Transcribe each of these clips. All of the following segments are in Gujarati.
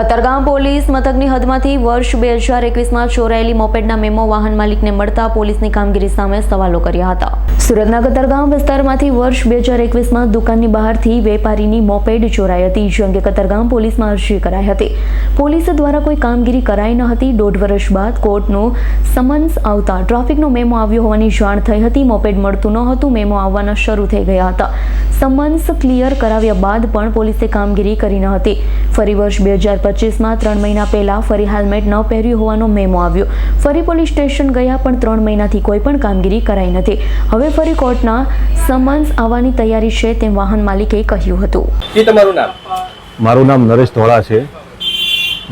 કતારગામ પોલીસ મથકની હદમાંથી વર્ષ બે હજાર એકવીસમાં ચોરાયેલી મોપેડના મેમો વાહન માલિકને મળતા પોલીસની કામગીરી સામે સવાલો કર્યા હતા. સુરતના કતારગામ વિસ્તારમાંથી વર્ષ બે હજાર એકવીસમાં દુકાનની બહારથી વેપારીની મોપેડ ચોરાઈ હતી, જે અંગે કતારગામ પોલીસમાં અરજી કરાઈ હતી. પોલીસ દ્વારા કોઈ કામગીરી કરાઈ ન હતી. દોઢ વર્ષ બાદ કોર્ટનો સમન્સ આવતા ટ્રાફિકનો મેમો આવ્યો હોવાની જાણ થઈ હતી. મોપેડ મળતું ન હતું. મેમો આવવાના શરૂ થઈ ગયા હતા. સમન્સ ક્લિયર કરાવ્યા બાદ પણ પોલીસે કામગીરી કરી ન હતી. ફરી વર્ષ બે હજાર પચીસમાં ત્રણ મહિના પહેલાં ફરી હેલ્મેટ ન પહેર્યું હોવાનો મેમો આવ્યો. ફરી પોલીસ સ્ટેશન ગયા પણ ત્રણ મહિનાથી કોઈ પણ કામગીરી કરાઈ નથી. હવે ફરી કોર્ટના સમન્સ આવવાની તૈયારી છે તેમ વાહન માલિકે કહ્યું હતું. જી તમારું નામ? મારું નામ નરેશ ધોળા છે.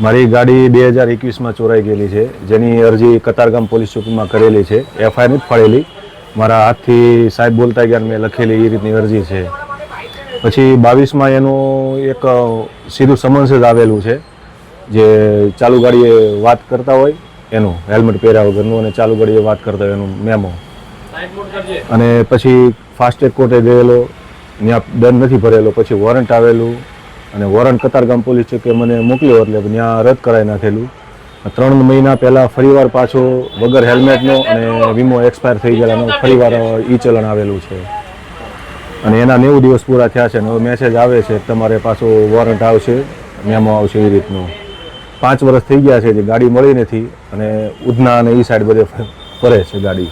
મારી ગાડી બે હજાર એકવીસમાં ચોરાઈ ગયેલી છે. જેની અરજી કતારગામ પોલીસ ચોકીમાં કરેલી છે. એફઆઈઆર નથી ફળેલી. મારા હાથથી સાહેબ બોલતા ગયા મેં લખેલી એ રીતની અરજી છે. પછી બાવીસમાં એનું એક સીધું સમન્સ જ આવેલું છે જે ચાલુ ગાડીએ વાત કરતા હોય એનું હેલ્મેટ પહેર્યા વગરનું અને ચાલુ ગાડીએ વાત કરતા હોય એનું મેમો. અને પછી ફાસ્ટેગ કોર્ટે ગયેલો ત્યાં દંડ નથી ભરેલો પછી વોરંટ આવેલું અને વોરંટ કતારગામ પોલીસ કે મને મોકલ્યો એટલે ત્યાં રદ કરાવી નાખેલું. ત્રણ મહિના પહેલાં ફરીવાર પાછો વગર હેલ્મેટનો અને વીમો એક્સપાયર થઈ ગયેલાનો ફરીવાર ઈ ચલણ આવેલું છે. અને એના નેવું દિવસ પૂરા થયા છે અને હવે મેસેજ આવે છે તમારે પાછો વોરંટ આવશે મેમો આવશે એ રીતનું. પાંચ વર્ષ થઈ ગયા છે જે ગાડી મળી નથી અને ઉધના અને એ સાઈડ બધે ફરે છે ગાડી.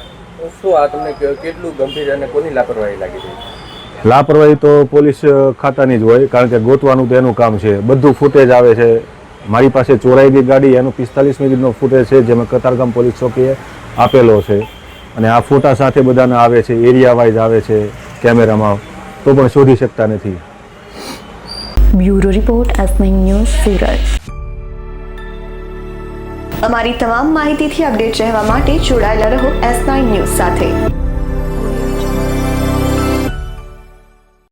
શું આ તમને કેટલું ગંભીર અને કોની લાપરવાહી લાગી છે લાપરવાહી તો પોલીસ ખાતાની જ હોય કારણ કે ગોતવાનું તો એનું કામ છે. બધું ફૂટેજ આવે છે. મારી પાસે ચોરાઈ ગઈ ગાડી એનો પિસ્તાલીસ મિનિટનો ફૂટેજ છે જેમાં કતારગામ પોલીસ ચોકીએ આપેલો છે. અને આ ફોટા સાથે બધાને આવે છે એરિયા વાઇઝ આવે છે. કેમેરામાં તો પણ શોધી શકતા નથી. Bureau report S news Surat. અમારી તમામ માહિતીથી અપડેટ રહેવા માટે જોડાયેલા રહો એસ નાઇન ન્યૂઝ સાથે.